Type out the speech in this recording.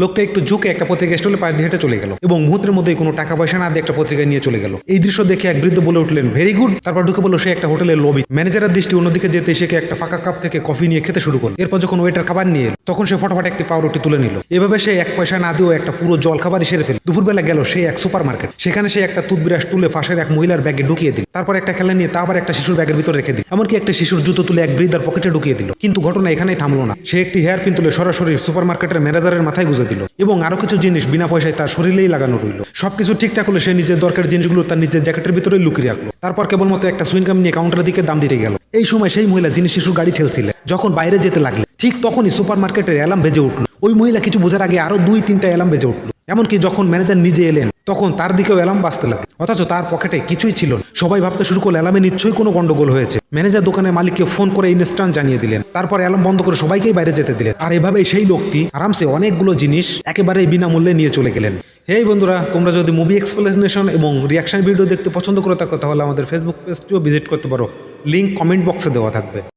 লোকটা একটু ঝুঁকে একটা পত্রিকা স্টলে পায়ে হেঁটে চলে গেল এবং মুহূর্তের মধ্যে কোনো টাকা পয়সা না দিয়ে একটা পত্রিকা নিয়ে চলে গেল। এই দৃশ্য দেখে এক বৃদ্ধ বলে উঠলেন ভেরি গুড তারপর ঢুকে বলল সে একটা হোটেলের লবি ম্যানেজারের দৃষ্টি অন্যদিকে যেতে সে একটা ফাঁকা কাপ থেকে কফি নিয়ে খেতে শুরু করল। এরপর যখন ওয়েটার খাবার নিয়ে তখন সে ফটাফট একটি পাউরুটি তুলে নিল। এভাবে সে এক পয়সা না দিয়েও একটা পুরো জল খাবারই সেরে ফেল দুপুরবেলা গেল সে এক সুপার মার্কেট সেখানে সে একটা টুথব্রাশ তুলে ফাঁসের এক মহিলার ব্যাগে ঢুকিয়ে দিল। তারপর একটা খেলা নিয়ে তা আবার একটা শিশুর ব্যাগের ভিতরে রেখে দিল। এমনকি একটা শিশুর জুতো তুলে এক বৃদ্ধার পকেটে ঢুকিয়ে দিল। কিন্তু ঘটনা এখানেই থামলো না। সে একটি হেয়ার পিন তুলে সরাসরি সুপার মার্কেটের ম্যানেজারের মাথায় গুঁজে দিল এবং আরও কিছু জিনিস বিনা পয়সায় তার শরীরেই লাগানো রইল। সবকিছু ঠিকঠাক হলে সে নিজের দরকারি জিনিসগুলো তার নিজের জ্যাকেটের ভিতরে লুকিয়ে রাখল। তারপর কেবলমাত্র একটা সুইনকাম নিয়ে কাউন্টারের দিকে দাম দিতে গেল। এই সময় সেই মহিলা জিনিস শিশুর গাড়ি ঠেলছিলেন, যখন বাইরে যেতে লাগলে ঠিক তখনই সুপার মার্কেটের অ্যালার্ম বেজে উঠল। ওই মহিলা কিছু বোঝার আগে আরও দুই তিনটা অ্যালার্ম বেজে উঠল। এমনকি যখন ম্যানেজার নিজে এলেন, তখন তার দিকেও অ্যালার্ম বাজতে লাগল অথচ তার পকেটে কিছুই ছিল না। সবাই ভাবতে শুরু করল অ্যালার্মে নিশ্চয়ই কোনো গন্ডগোল হয়েছে। ম্যানেজার দোকানের মালিককে ফোন করে ইনস্ট্যান্ট জানিয়ে দিলেন। তারপর অ্যালার্ম বন্ধ করে সবাইকেই বাইরে যেতে দিলেন। আর এভাবেই সেই লোকটি আরামসে অনেকগুলো জিনিস একেবারেই বিনামূল্যে নিয়ে চলে গেলেন। হেই বন্ধুরা, তোমরা যদি মুভি এক্সপ্লেনেশন এবং রিয়াকশন ভিডিও দেখতে পছন্দ করে থাকো, তাহলে আমাদের ফেসবুক পেজটিও ভিজিট করতে পারো। লিঙ্ক কমেন্ট বক্সে দেওয়া থাকবে।